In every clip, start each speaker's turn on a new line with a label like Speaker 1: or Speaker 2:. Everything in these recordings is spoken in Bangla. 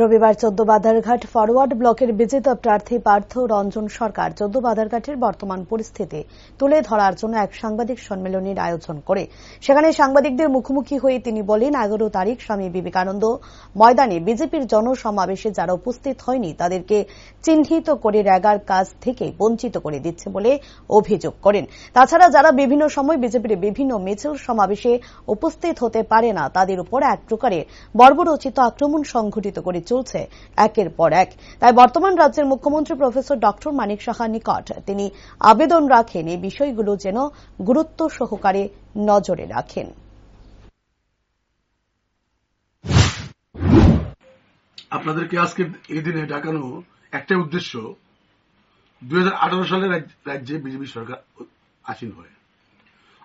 Speaker 1: রবিবার চোদ্দ বাধারঘাট ফরওয়ার্ড ব্লকের বিজেত প্রার্থী পার্থ রঞ্জন সরকার চোদ্দ বাধারঘাটের বর্তমান পরিস্থিতি তুলে ধরার জন্য এক সাংবাদিক সম্মেলনের আয়োজন করে। সেখানে সাংবাদিকদের মুখোমুখি হয়ে তিনি বলেন, এগারো তারিখ স্বামী বিবেকানন্দ ময়দানে বিজেপির জনসমাবেশে যারা উপস্থিত হয়নি, তাদেরকে চিহ্নিত করে র্যাগার কাজ থেকে বঞ্চিত করে দিচ্ছে বলে অভিযোগ করেন। তাছাড়া যারা বিভিন্ন সময় বিজেপির বিভিন্ন মিছিল সমাবেশে উপস্থিত হতে পারে না, তাদের উপর এক প্রকারের বর্বরচিত আক্রমণ সংঘটিত করে চলছে একের পর এক। তাই বর্তমান রাজ্যের মুখ্যমন্ত্রী প্রফেসর ডক্টর মানিক সাহা নিকট তিনি আবেদন রাখেন এই বিষয়গুলো যেন গুরুত্ব সহকারে নজরে রাখেন।
Speaker 2: আপনাদেরকে আজকে এই দিনে ডাকানো একটাই উদ্দেশ্য দু হাজার আঠারো সালে রাজ- রাজ্যে বিজেপি সরকার আসীন হয়।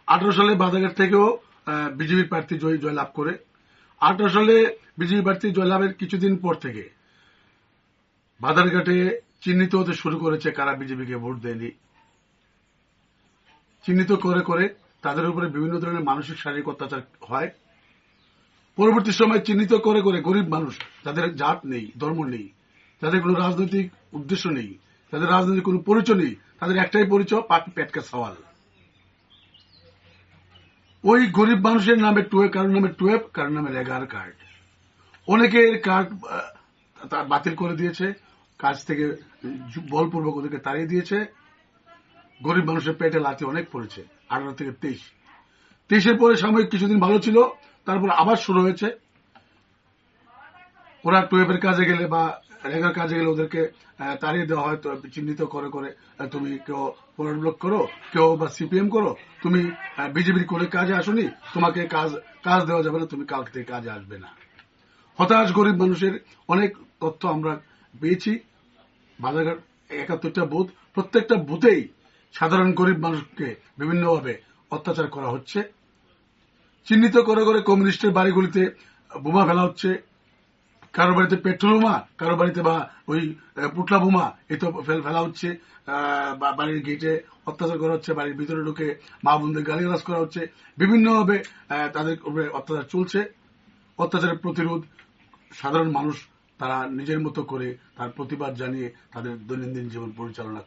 Speaker 2: আঠারো সালে বাজারঘাট থেকেও বিজেপি প্রার্থী জয় লাভ করে আঠারো সালে বিজেপি প্রার্থী জয়লাভের কিছুদিন পর থেকে বাজারঘাটে চিহ্নিত হতে শুরু করেছে কারা বিজেপিকে ভোট দেয়নি। চিহ্নিত করে করে তাদের উপরে বিভিন্ন ধরনের মানসিক শারীরিক অত্যাচার হয়। পরবর্তী সময় চিহ্নিত করে করে গরিব মানুষ, যাদের জাত নেই, ধর্ম নেই, যাদের কোনো রাজনৈতিক উদ্দেশ্য নেই তাদের রাজনৈতিক কোনো পরিচয় নেই, তাদের একটাই পরিচয় পাট পেটকা সওয়াল। ওই গরিব মানুষের নামে টুয়েব কারোর নামে টুয়েব কারোর নামে রেগার কার্ড অনেকের কার্ড বাতিল করে দিয়েছে, কাজ থেকে বলপূর্বক ওদেরকে তাড়িয়ে দিয়েছে। গরিব মানুষের পেটে লাথি অনেক পড়েছে, আঠারো থেকে তেইশ। তেইশের পরে সাময়িক কিছুদিন ভালো ছিল, তারপর আবার শুরু হয়েছে। ওরা টুয়েবের কাজে গেলে বা রেগার কাজে গেলে ওদেরকে তাড়িয়ে দেওয়া হয় চিহ্নিত করে করে তুমি কেউ ফরওয়ার্ড ব্লক করো, কেউ বা সিপিএম করো, তুমি বিজেপির করে কাজে আসোনি, তোমাকে কাজ কাজ দেওয়া যাবে না, তুমি কালকে থেকে কাজে আসবে না। হতাশ গরিব মানুষের অনেক তথ্য আমরা পেয়েছি। বাজারঘাট একাত্তরটা বুথ, প্রত্যেকটা বুথেই সাধারণ গরিব মানুষকে বিভিন্নভাবে অত্যাচার করা হচ্ছে। চিহ্নিত করে করে কমিউনিস্টের বাড়িগুলিতে বোমা ফেলা হচ্ছে। কারও বাড়িতে পেট্রোল বোমা, কারও বাড়িতে বা ওই পুটলা বোমা এ তো ফেল হচ্ছে। বাড়ির গেটে অত্যাচার করা হচ্ছে, বাড়ির ভিতরে ঢুকে মা বোনদের গালিগালাজ করা হচ্ছে। বিভিন্নভাবে তাদের উপরে অত্যাচার চলছে। অত্যাচারের প্রতিরোধ সাধারণ মানুষ তারা নিজের মতো করে তার প্রতিবাদ জানিয়ে তাদের দৈনন্দিন জীবন পরিচালনা